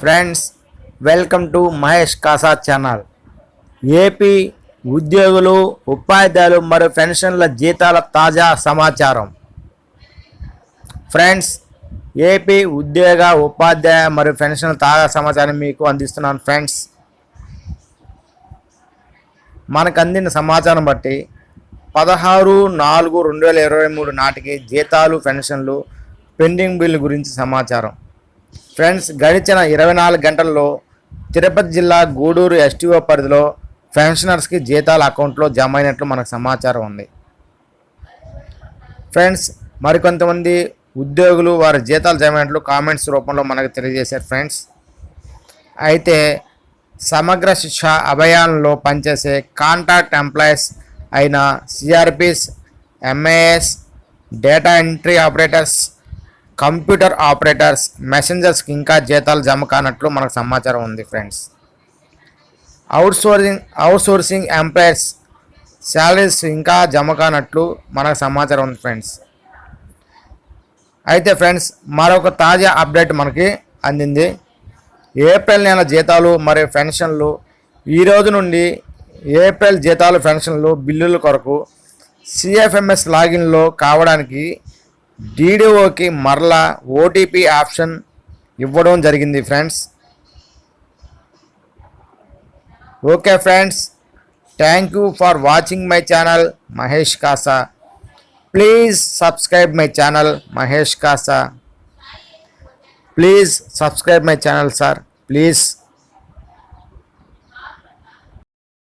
Friends welcome to Mahesh Kasa channel. AP ఉద్యోగులు ఉపాధ్యాయులు మరియు పెన్షన్ల జీతాల తాజా సమాచారం. ఫ్రెండ్స్ ఏపీ ఉద్యోగ ఉపాధ్యాయ మరియు పెన్షన్ల తాజా సమాచారం మీకు అందిస్తున్నాను ఫ్రెండ్స్. మనకు అందిన సమాచారం బట్టి పదహారు నాలుగు రెండు వేల ఇరవై మూడు నాటికి జీతాలు పెన్షన్లు పెండింగ్ బిల్లు గురించి సమాచారం. ఫ్రెండ్స్ గడిచిన ఇరవై నాలుగు గంటల్లో తిరుపతి జిల్లా గూడూరు ఎస్టీఓ పరిధిలో పెన్షనర్స్కి జీతాల అకౌంట్లో జమ అయినట్లు మనకు సమాచారం ఉంది. ఫ్రెండ్స్ మరికొంతమంది ఉద్యోగులు వారి జీతాలు జమ అయినట్లు కామెంట్స్ రూపంలో మనకు తెలియజేశారు ఫ్రెండ్స్. అయితే సమగ్ర శిక్ష అభయాన్లో పనిచేసే కాంట్రాక్ట్ ఎంప్లాయీస్ అయిన CRPs MAS data entry operators computer operators మెసెంజర్స్కి ఇంకా జీతాలు జమ కానట్లు మనకు సమాచారం ఉంది friends. Outsourcing sourcing sourcing employers salaries ఇంకా జమ కానట్లు మనకు సమాచారం ఉంది ఫ్రెండ్స్. అయితే ఫ్రెండ్స్ మరొక తాజా అప్డేట్ మనకి అందింది. ఏప్రిల్ నెల జీతాలు మరియు పెన్షన్లు. ఈ రోజు నుండి ఏప్రిల్ జీతాలు పెన్షన్లు బిల్లుల కొరకు సిఎఫ్ఎంఎస్ లాగిన్లో కావడానికి డీడీఓకి మరలా ఓటీపీ ఆప్షన్ ఇవ్వడం జరిగింది friends. Okay friends thank you for watching my channel Mahesh Kasa. Please subscribe my channel Mahesh Kasa. Please subscribe my channel sir please.